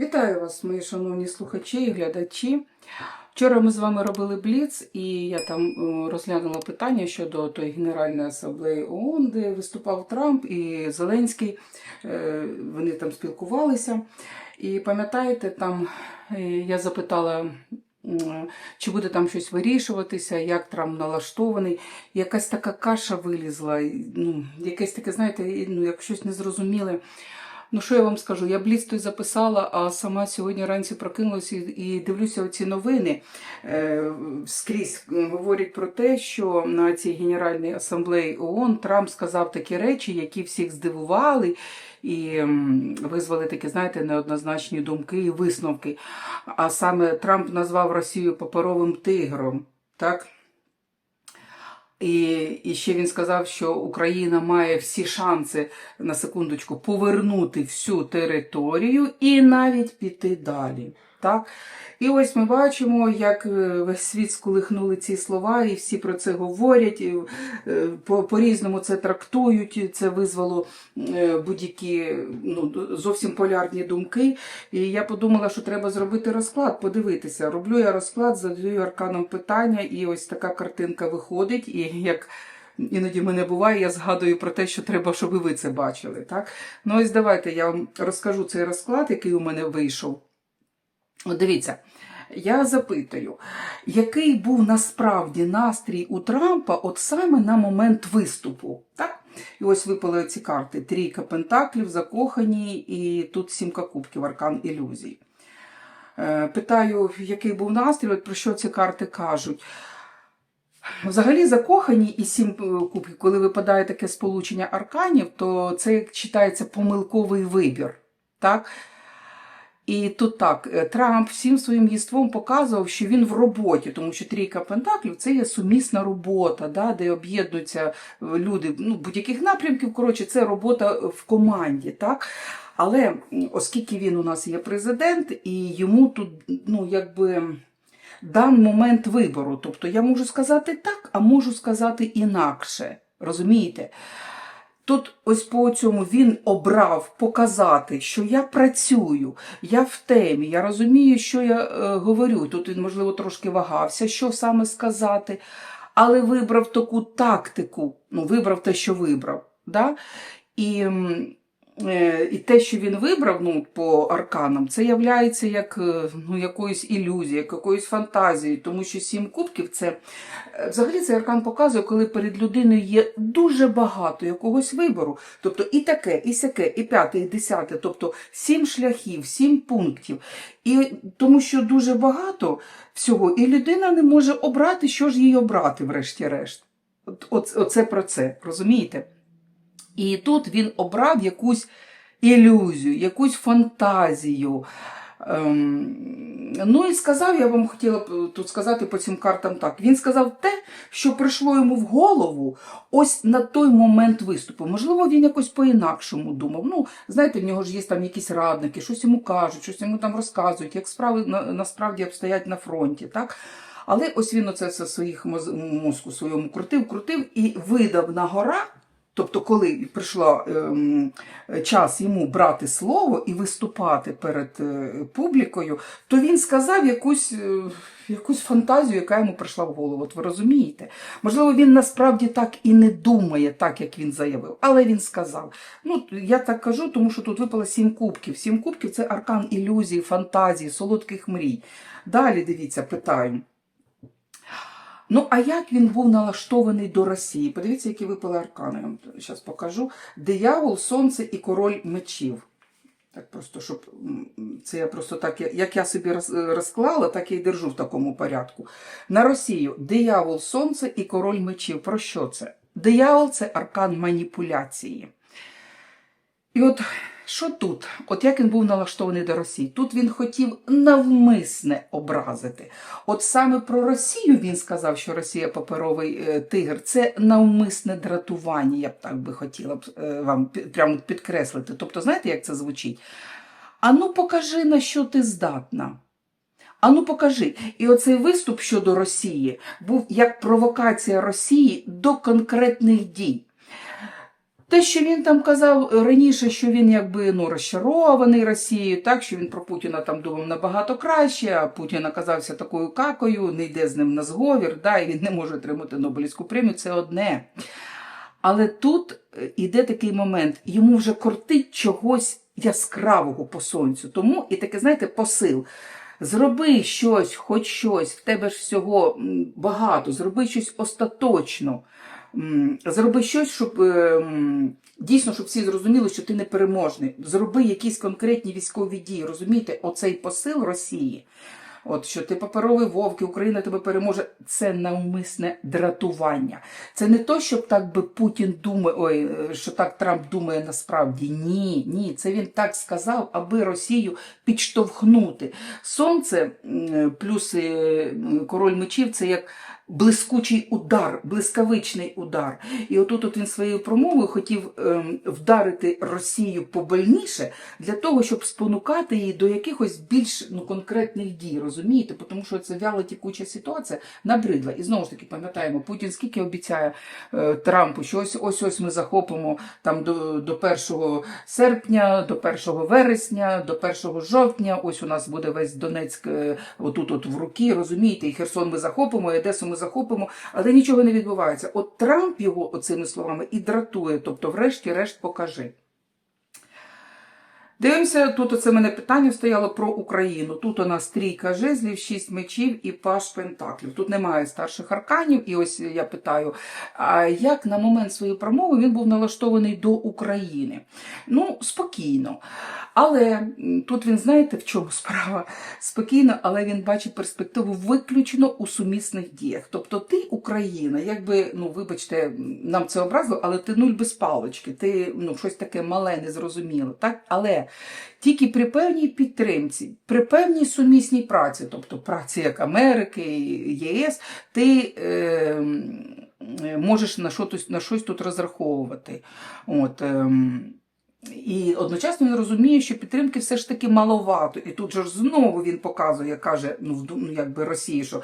Вітаю вас, мої шановні слухачі і глядачі. Вчора ми з вами робили бліц, і я там е, розглянула питання щодо тої Генеральної асамблеї ООН, де виступав Трамп і Зеленський. Е, Вони там спілкувалися. І пам'ятаєте, там е, я запитала, чи буде там щось вирішуватися, як Трамп налаштований. Якась така каша вилізла, ну, якесь таке, знаєте, ну, як щось незрозуміле. Ну, що я вам скажу? Я бліц той записала, а сама сьогодні вранці прокинулася і дивлюся оці новини. Е, скрізь говорять про те, що на цій Генеральній асамблеї ООН Трамп сказав такі речі, які всіх здивували і визвали такі, знаєте, неоднозначні думки і висновки. А саме Трамп назвав Росію паперовим тигром. Так? І, і ще він сказав, що Україна має всі шанси на секундочку повернути всю територію і навіть піти далі. Так? І ось ми бачимо, як е, весь світ сколихнули ці слова, і всі про це говорять, е, по- по-різному це трактують. Це визвало е, будь-які ну, зовсім полярні думки. І я подумала, що треба зробити розклад, подивитися. Роблю я розклад, задаю арканом питання, і ось така картинка виходить. І як іноді мене буває, я згадую про те, що треба, щоб ви це бачили. Так? Ну ось давайте я вам розкажу цей розклад, який у мене вийшов. От дивіться, я запитую, який був насправді настрій у Трампа от саме на момент виступу? Так? І ось випали ці карти: трійка пентаклів, закохані, і тут сімка кубків, аркан ілюзій. Е, Питаю, який був настрій, от про що ці карти кажуть. Взагалі, закохані і сім е, кубків, коли випадає таке сполучення арканів, то це читається помилковий вибір. Так? І тут так, е, Трамп всім своїм єством показував, що він в роботі, тому що трійка пентаклів це є сумісна робота, да, де об'єднуються е, люди ну, будь-яких напрямків. Коротше, це робота в команді. Так? Але оскільки він у нас є президент, і йому тут, ну, якби. Дан момент вибору. Тобто я можу сказати так, а можу сказати інакше. Розумієте? Тут ось по цьому він обрав показати, що я працюю, я в темі, я розумію, що я е, говорю. Тут він, можливо, трошки вагався, що саме сказати, але вибрав таку тактику, ну, вибрав те, що вибрав. Да? І, і те, що він вибрав ну, по арканам, це являється як е, ну, якоюсь ілюзією, як якоюсь фантазією, тому що сім кубків це е, взагалі цей аркан показує, коли перед людиною є дуже багато якогось вибору. Тобто і таке, і сяке, і п'яте, і десяте, тобто сім шляхів, сім пунктів. І тому що дуже багато всього, і людина не може обрати, що ж їй обрати, врешті-решт. От, оце про це, розумієте? І тут він обрав якусь ілюзію, якусь фантазію. Ем, ну і сказав, я вам хотіла б тут сказати по цим картам так. Він сказав те, що прийшло йому в голову ось на той момент виступу. Можливо, він якось по-інакшому думав. Ну, знаєте, в нього ж є там якісь радники, щось йому кажуть, щось йому там розказують, як справи на, насправді обстоять на фронті. так? Але ось він оце своїх мозку своєму крутив, крутив і видав на гора. Тобто, коли прийшла ем, час йому брати слово і виступати перед е, публікою, то він сказав якусь, е, якусь фантазію, яка йому прийшла в голову. От ви розумієте? Можливо, він насправді так і не думає, так як він заявив, але він сказав. Ну, я так кажу, тому що тут випало сім кубків. Сім кубків це аркан ілюзії, фантазії, солодких мрій. Далі дивіться, питаю. Ну, а як він був налаштований до Росії? Подивіться, які випали аркани. Я вам зараз покажу. Диявол, сонце і король мечів. Так просто, щоб це я просто так, як я собі розклала, так й держу в такому порядку. На Росію диявол, сонце і король мечів. Про що це? Диявол це аркан маніпуляції. І от що тут? От як він був налаштований до Росії? Тут він хотів навмисне образити. От саме про Росію він сказав, що Росія паперовий е, тигр. Це навмисне дратування, я б так би хотіла б е, вам прямо підкреслити. Тобто, знаєте, як це звучить? Ану, покажи, на що ти здатна. Ану, покажи. І оцей виступ щодо Росії був як провокація Росії до конкретних дій. Те, що він там казав раніше, що він якби ну розчарований Росією, так що він про Путіна там думав набагато краще, а Путін оказався такою какою, не йде з ним на зговір, да, і він не може отримати Нобелівську премію. Це одне. Але тут е, іде такий момент, йому вже кортить чогось яскравого по сонцю. Тому і таке, знаєте, посил. Зроби щось, хоч щось, в тебе ж всього багато, зроби щось остаточно. Зроби щось, щоб е, дійсно, щоб всі зрозуміли, що ти непереможний. Зроби якісь конкретні військові дії. Розумієте, оцей посил Росії. От що ти паперовий вовк, Україна тебе переможе. Це навмисне дратування. Це не то, щоб так би Путін думає, ой, е, що так Трамп думає насправді. Ні, ні, це він так сказав, аби Росію підштовхнути. Сонце плюс е, король мечів це як блискучий удар, блискавичний удар. І отут от він своєю промовою хотів ем, вдарити Росію побольніше для того, щоб спонукати її до якихось більш ну, конкретних дій, розумієте? Тому що це вяло тікуча ситуація набридла. І знову ж таки пам'ятаємо, Путін скільки обіцяє е, Трампу, що ось ось ось ми захопимо там до, до 1 серпня, до 1 вересня, до 1 жовтня. Ось у нас буде весь Донецьк е, отут от в руки, розумієте, і Херсон ми захопимо, і Одесу ми захопимо, але нічого не відбувається. От Трамп його оцими словами і дратує, тобто, врешті-решт, покажи. Дивимося, тут оце мене питання стояло про Україну. Тут у нас трійка жезлів, шість мечів і паш пентаклів. Тут немає старших арканів. І ось я питаю, а як на момент своєї промови він був налаштований до України? Ну, спокійно. Але тут він знаєте, в чому справа? Спокійно, але він бачить перспективу виключно у сумісних діях. Тобто ти Україна, якби, ну вибачте, нам це образило, але ти нуль без палочки, ти ну, щось таке мале, незрозуміле. Так? Але тільки при певній підтримці, при певній сумісній праці, тобто праці як Америки, ЄС, ти е, можеш на щось, на щось тут розраховувати. От, ем, і одночасно він розуміє, що підтримки все ж таки маловато. І тут же ж знову він показує, каже, ну, ну якби Росії, що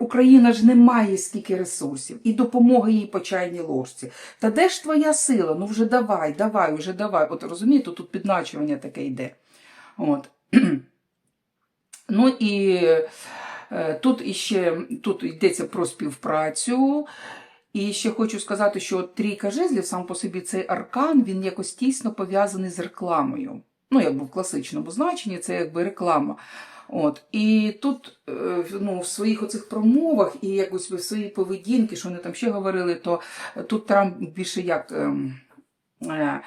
Україна ж не має стільки ресурсів, і допомоги їй по чайній ложці. Та де ж твоя сила? Ну вже давай, давай, вже давай. От розумієте, тут підначування таке йде. От. Ну і е, тут іще тут йдеться про співпрацю. І ще хочу сказати, що трійка жезлів сам по собі цей аркан, він якось тісно пов'язаний з рекламою. Ну, якби в класичному значенні, це якби реклама. От. І тут е, ну, в своїх оцих промовах і якось в своїй поведінці, що вони там ще говорили, то тут Трамп більше як. Е, е,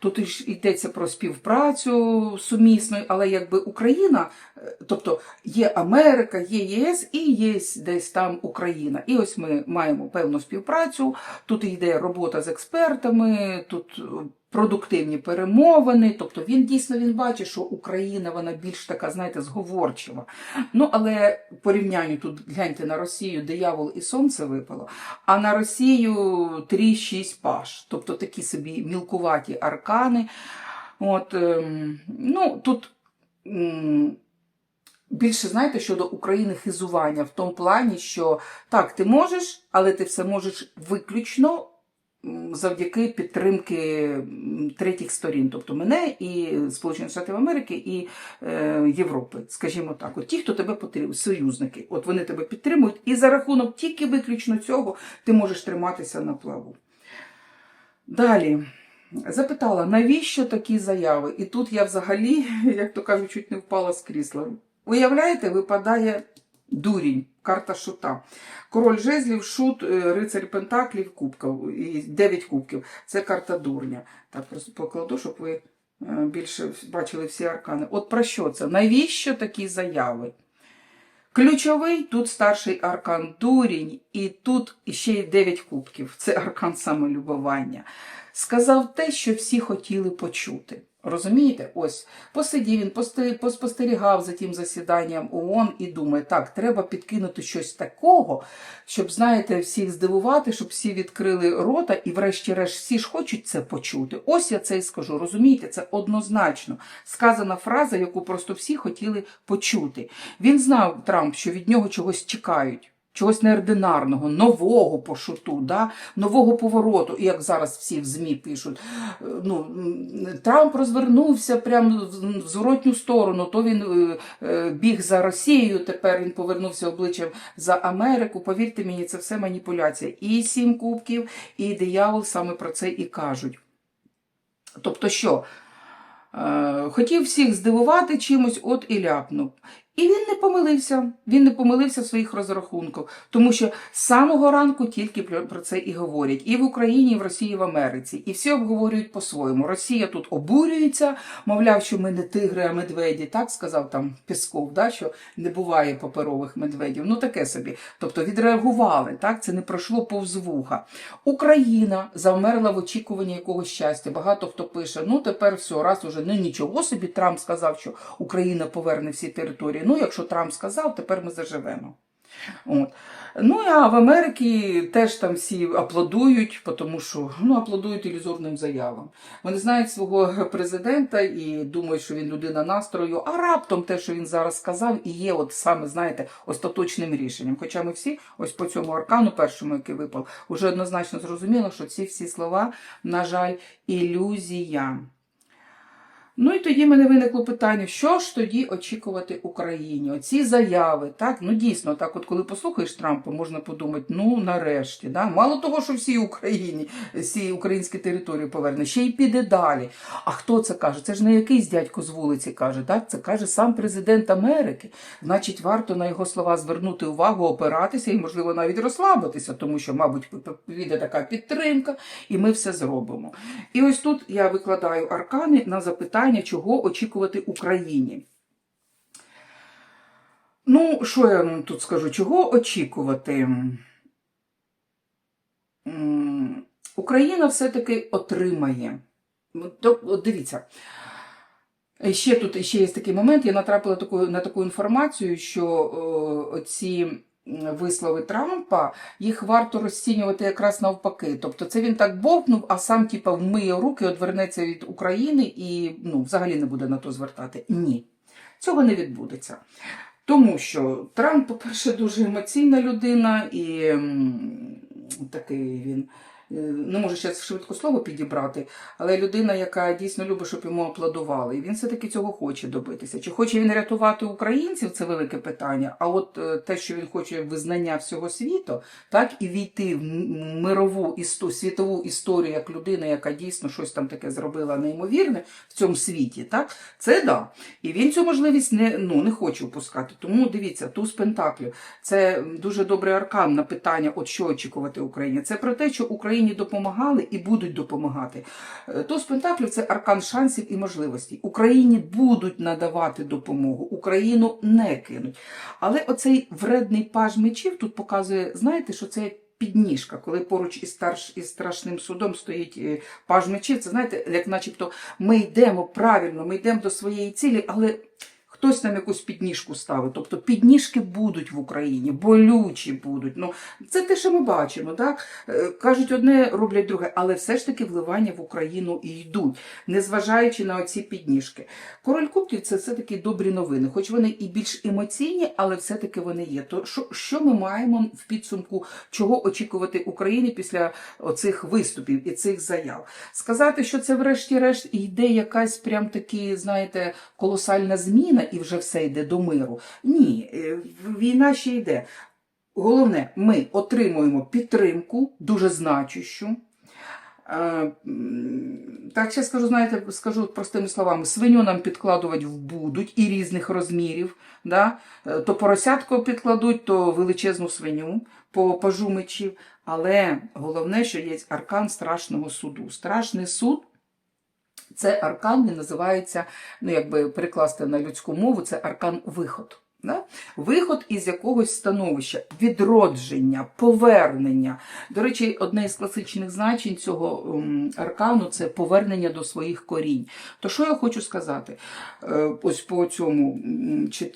Тут йдеться про співпрацю сумісну, але якби Україна, е, тобто є Америка, є ЄС і є десь там Україна. І ось ми маємо певну співпрацю. Тут йде робота з експертами, тут продуктивні перемовини. Тобто він дійсно він бачить, що Україна вона більш така, знаєте, зговорчива. Ну але в тут гляньте на Росію, диявол і сонце випало. А на Росію 3-6 паш, тобто такі собі мілкуваті аркани. От, ем, ну, тут більше, знаєте, щодо України хизування в тому плані, що так, ти можеш, але ти все можеш виключно завдяки підтримки третіх сторін, тобто мене і Сполучених Штатів Америки і е, Європи, скажімо так. От ті, хто тебе потрібен, союзники, от вони тебе підтримують, і за рахунок тільки виключно цього ти можеш триматися на плаву. Далі. Запитала, навіщо такі заяви? І тут я взагалі, як то кажуть, чуть не впала з крісла. Уявляєте, випадає дурінь, карта шута. Король жезлів, шут, е, рицарь пентаклів, кубків, і 9 кубків. Це карта дурня. Так, просто покладу, щоб ви е, більше бачили всі аркани. От про що це? Навіщо такі заяви? Ключовий тут старший аркан дурінь, і тут ще й 9 кубків. Це аркан самолюбування. Сказав те, що всі хотіли почути. Розумієте? Ось посидів він, поспостерігав за тим засіданням ООН і думає, так, треба підкинути щось такого, щоб, знаєте, всіх здивувати, щоб всі відкрили рота і, врешті-решт, всі ж хочуть це почути. Ось я це і скажу. Розумієте, це однозначно сказана фраза, яку просто всі хотіли почути. Він знав Трамп, що від нього чогось чекають. Чогось неординарного, нового по шуту, да? нового повороту. І як зараз всі в ЗМІ пишуть, е, ну, Трамп розвернувся прямо в зворотню сторону, то він е, е, біг за Росією, тепер він повернувся обличчям за Америку. Повірте мені, це все маніпуляція. І сім кубків, і диявол саме про це і кажуть. Тобто що? Хотів всіх здивувати чимось, от і ляпнув. І він не помилився. Він не помилився в своїх розрахунках, тому що з самого ранку тільки про це і говорять. І в Україні, і в Росії, і в Америці. І всі обговорюють по-своєму. Росія тут обурюється, мовляв, що ми не тигри, а медведі. Так сказав там Пісков, да, що не буває паперових медведів. Ну таке собі. Тобто відреагували. Так, це не пройшло повз вуха. Україна завмерла в очікуванні якогось щастя. Багато хто пише: ну тепер все, раз уже ну нічого собі. Трамп сказав, що Україна поверне всі території. Ну, якщо Трамп сказав, тепер ми заживемо. От. Ну а в Америці теж там всі аплодують, тому що ну, аплодують ілюзорним заявам. Вони знають свого президента і думають, що він людина настрою, а раптом те, що він зараз сказав, і є от саме, знаєте, остаточним рішенням. Хоча ми всі, ось по цьому аркану, першому, який випав, уже однозначно зрозуміло, що ці всі слова, на жаль, ілюзія. Ну і тоді мене виникло питання, що ж тоді очікувати Україні? Оці заяви, так, ну дійсно, так, от коли послухаєш Трампа, можна подумати, ну нарешті, да? мало того, що всі Україні, всі українські території поверне, ще й піде далі. А хто це каже? Це ж не якийсь дядько з вулиці каже, так? Це каже сам президент Америки. Значить, варто на його слова звернути увагу, опиратися і, можливо, навіть розслабитися, тому що, мабуть, піде така підтримка, і ми все зробимо. І ось тут я викладаю аркани на запитання, чого очікувати Україні. Ну, що я тут скажу? Чого очікувати? Україна все-таки отримає. От, Дивіться. Ще тут ще є такий момент. Я натрапила таку, на таку інформацію, що о, ці вислови Трампа їх варто розцінювати якраз навпаки. Тобто, це він так бовкнув, а сам типа вмиє руки, одвернеться від України і ну, взагалі не буде на то звертати. Ні, цього не відбудеться. Тому що Трамп, по-перше, дуже емоційна людина і такий він. Е, Не можу зараз швидко слово підібрати, але людина, яка дійсно любить, щоб йому аплодували. І він все-таки цього хоче добитися. Чи хоче він рятувати українців, це велике питання. А от е, те, що він хоче визнання всього світу, так і війти в мирову істо- світову історію як людина, яка дійсно щось там таке зробила неймовірне в цьому світі, так це да. І він цю можливість не, ну, не хоче впускати. Тому дивіться, туз Пентаклів це дуже добрий аркан на питання, от що очікувати Україні. Це про те, що Україні допомагали і будуть допомагати. Е, Туз Пентаклів це аркан шансів і можливостей. Україні будуть надавати допомогу, Україну не кинуть. Але оцей вредний паж мечів тут показує, знаєте, що це. Підніжка, коли поруч із, старш, із страшним судом стоїть е, паж мечів, це знаєте, як начебто ми йдемо правильно, ми йдемо до своєї цілі, але хтось нам якусь підніжку ставить. Тобто підніжки будуть в Україні, болючі будуть. Ну, це те, що ми бачимо. Так? Е, Кажуть одне, роблять друге, але все ж таки вливання в Україну і йдуть, незважаючи на оці підніжки. Король Кубків це все-таки добрі новини, хоч вони і більш емоційні, але все-таки вони є. То що, що ми маємо в підсумку, чого очікувати Україні після оцих виступів і цих заяв? Сказати, що це врешті-решт йде якась прям таки, знаєте, колосальна зміна і вже все йде до миру. Ні, е, війна ще йде. Головне, ми отримуємо підтримку, дуже значущу. Е, Так, ще скажу, знаєте, скажу простими словами, свиню нам підкладувати будуть і різних розмірів. Да? Е, То поросятку підкладуть, то величезну свиню по пажу. Але головне, що є аркан страшного суду. Страшний суд це аркан, він називається, ну якби перекласти на людську мову, це аркан виход. Да? Виход із якогось становища, відродження, повернення. До речі, одне із класичних значень цього аркану це повернення до своїх корінь. То що я хочу сказати? Е, Ось по цьому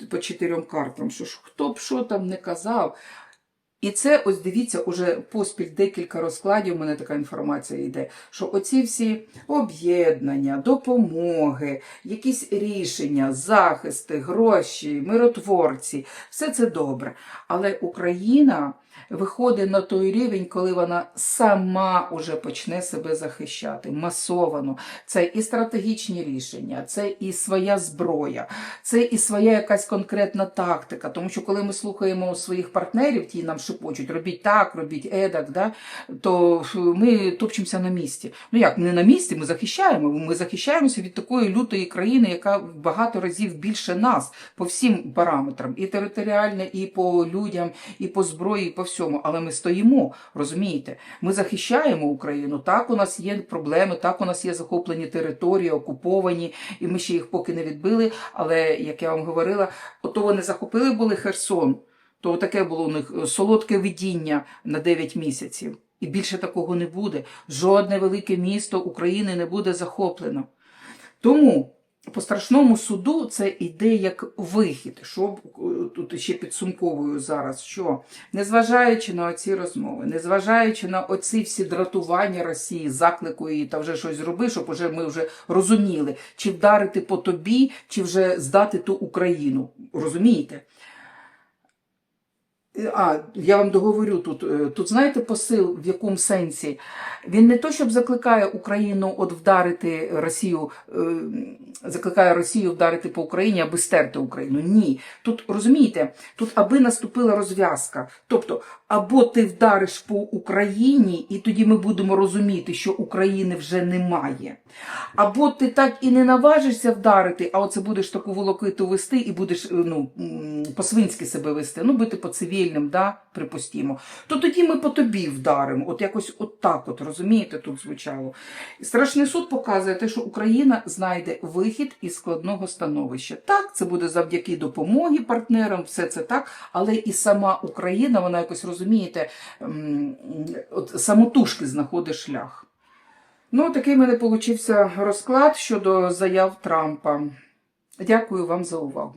по чотирьом картам, що хто б що там не казав. І це, ось дивіться, уже поспіль декілька розкладів, у мене така інформація йде, що оці всі об'єднання, допомоги, якісь рішення, захисти, гроші, миротворці, все це добре. Але Україна виходить на той рівень, коли вона сама уже почне себе захищати масовано. Це і стратегічні рішення, це і своя зброя, це і своя якась конкретна тактика. Тому що коли ми слухаємо своїх партнерів, ті нам шепочуть, робіть так, робіть едак, да, то ми топчемося на місці. Ну як, не на місці, ми захищаємо. Ми захищаємося від такої лютої країни, яка багато разів більше нас по всім параметрам, і територіально, і по людям, і по зброї, і по всьому. Але ми стоїмо, розумієте? Ми захищаємо Україну. Так, у нас є проблеми, так, у нас є захоплені території, окуповані, і ми ще їх поки не відбили. Але як я вам говорила, ото вони захопили були Херсон. То таке було у них е, солодке видіння на 9 місяців. І більше такого не буде. Жодне велике місто України не буде захоплено. Тому по страшному суду це йде як вихід. Що е, тут ще підсумковую зараз, що незважаючи на оці розмови, незважаючи на оці всі дратування Росії, заклику її та вже щось зроби, щоб уже ми вже розуміли, чи вдарити по тобі, чи вже здати ту Україну. Розумієте? А, я вам договорю тут. е, Тут знаєте посил, в якому сенсі? Він не то, щоб закликає Україну от вдарити Росію, е, закликає Росію вдарити по Україні, аби стерти Україну. Ні. Тут розумієте, тут аби наступила розв'язка. Тобто, або ти вдариш по Україні, і тоді ми будемо розуміти, що України вже немає. Або ти так і не наважишся вдарити, а оце будеш таку волокиту вести і будеш е, ну, по-свинськи себе вести, ну бити по цивільним, да, припустімо. То тоді ми по тобі вдаримо. От якось от так, от, розумієте, тут звучало. Страшний суд показує те, що Україна знайде вихід із складного становища. Так, це буде завдяки допомоги партнерам, все це так, але і сама Україна, вона якось розумієте, от самотужки знаходить шлях. Ну, такий в мене получився розклад щодо заяв Трампа. Дякую вам за увагу.